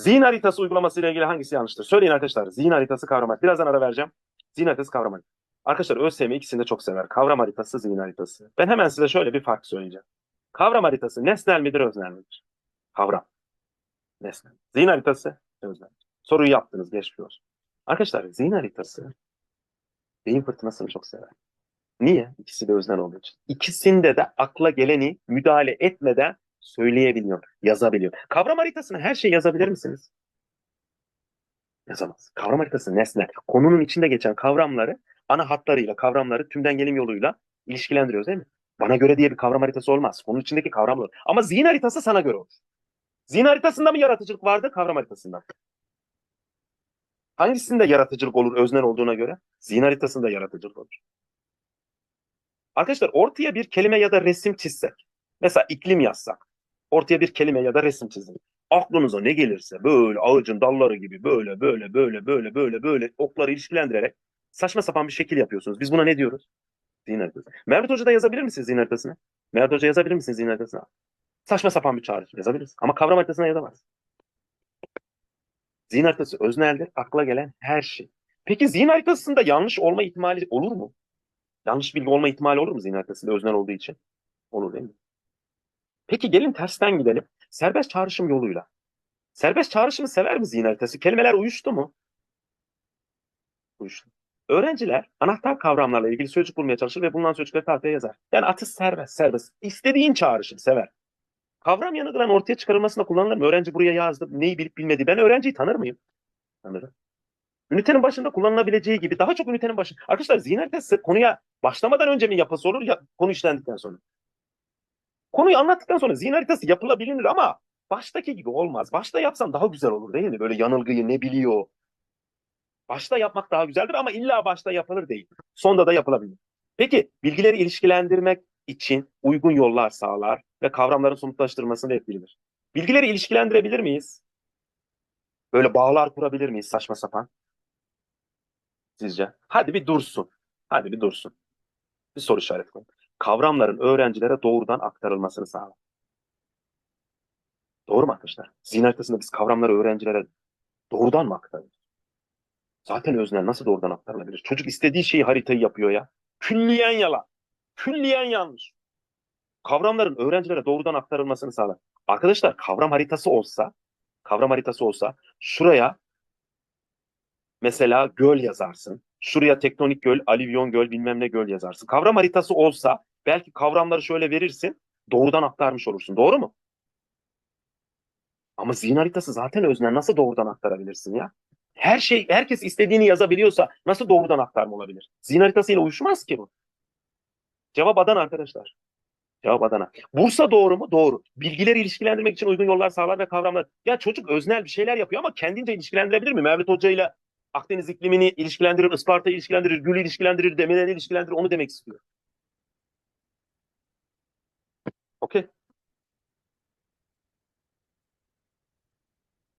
Zihin haritası uygulaması ile ilgili hangisi yanlıştır? Söyleyin arkadaşlar. Zihin haritası kavram haritası. Birazdan ara vereceğim. Zihin haritası kavram haritası. Arkadaşlar ÖSYM ikisini de çok sever. Kavram haritası, zihin haritası. Ben hemen size şöyle bir fark söyleyeceğim. Kavram haritası nesnel midir, öznel midir? Kavram. Nesnel. Zihin haritası, öznel. Soruyu yaptınız, geçmiş olsun. Arkadaşlar zihin haritası beyin fırtınasını çok sever. Niye? İkisi de öznel olduğu için. İkisinde de akla geleni müdahale etmeden söyleyebiliyor, yazabiliyor. Kavram haritasına her şey yazabilir misiniz? Yazamaz. Kavram haritası nesne. Konunun içinde geçen kavramları ana hatlarıyla, kavramları tümden gelim yoluyla ilişkilendiriyoruz değil mi? Bana göre diye bir kavram haritası olmaz. Konunun içindeki kavramlar. Ama zihin haritası sana göre olur. Zihin haritasında mı yaratıcılık vardı, kavram haritasında? Hangisinde yaratıcılık olur öznel olduğuna göre? Zihin haritasında yaratıcılık olur. Arkadaşlar ortaya bir kelime ya da resim çizsek. Mesela iklim yazsak. Ortaya bir kelime ya da resim çizin. Aklınıza ne gelirse böyle ağacın dalları gibi böyle böyle böyle böyle böyle böyle okları ilişkilendirerek saçma sapan bir şekil yapıyorsunuz. Biz buna ne diyoruz? Zihin haritası. Mehmet Hoca da yazabilir misiniz zihin haritasını? Mehmet Hoca yazabilir misiniz zihin haritasını? Saçma sapan bir çağrışım yazabiliriz. Ama kavram haritasına yazamaz. Zihin haritası özneldir. Akla gelen her şey. Peki zihin haritasında yanlış olma ihtimali olur mu? Yanlış bilgi olma ihtimali olur mu zihin haritasında öznel olduğu için? Olur değil mi? Peki gelin tersten gidelim. Serbest çağrışım yoluyla. Serbest çağrışımı sever mi zihin haritası? Kelimeler uyuştu mu? Uyuştu. Öğrenciler anahtar kavramlarla ilgili sözcük bulmaya çalışır ve bulunan sözcükleri tahtaya yazar. Yani atış serbest, serbest. İstediğin çağrışım sever. Kavram yanıkların ortaya çıkarılmasında kullanılır mı? Öğrenci buraya yazdı. Neyi bilip bilmediği. Ben öğrenciyi tanır mıyım? Tanırım. Ünitenin başında kullanılabileceği gibi daha çok ünitenin başı. Arkadaşlar zihin haritası konuya başlamadan önce mi yapısı olur ya konu işlendikten sonra? Konuyu anlattıktan sonra zihin haritası yapılabilir ama baştaki gibi olmaz. Başta yapsan daha güzel olur değil mi? Böyle yanılgıyı ne biliyor? Başta yapmak daha güzeldir ama illa başta yapılır değil. Sonda da yapılabilir. Peki bilgileri ilişkilendirmek için uygun yollar sağlar ve kavramların somutlaştırılmasında etkilidir. Bilgileri ilişkilendirebilir miyiz? Böyle bağlar kurabilir miyiz saçma sapan? Sizce? Hadi bir dursun. Hadi bir dursun. Bir soru işareti koyun. Kavramların öğrencilere doğrudan aktarılmasını sağlar. Doğru mu arkadaşlar? Zihin haritasında biz kavramları öğrencilere doğrudan mı aktarıyoruz? Zaten öznel nasıl doğrudan aktarılabilir? Çocuk istediği şeyi haritayı yapıyor ya. Külliyen yalan. Külliyen yanlış. Kavramların öğrencilere doğrudan aktarılmasını sağlar. Arkadaşlar kavram haritası olsa, kavram haritası olsa şuraya mesela göl yazarsın. Şuraya tektonik göl, alivyon göl, bilmem ne göl yazarsın. Kavram haritası olsa belki kavramları şöyle verirsin, doğrudan aktarmış olursun. Doğru mu? Ama zihin haritası zaten öznel. Nasıl doğrudan aktarabilirsin ya? Her şey, herkes istediğini yazabiliyorsa nasıl doğrudan aktarma olabilir? Zihin haritasıyla uyuşmaz ki bu. Cevap Adana arkadaşlar. Cevap Adana. Bursa doğru mu? Doğru. Bilgileri ilişkilendirmek için uygun yollar sağlar ve kavramlar. Ya çocuk öznel bir şeyler yapıyor ama kendince ilişkilendirebilir mi? Mevlüt Hoca ile Akdeniz iklimini ilişkilendirir, Isparta'yı ilişkilendirir, Gül'ü ilişkilendirir, Demirel'i ilişkilendirir. Onu demek istiyor. Okay.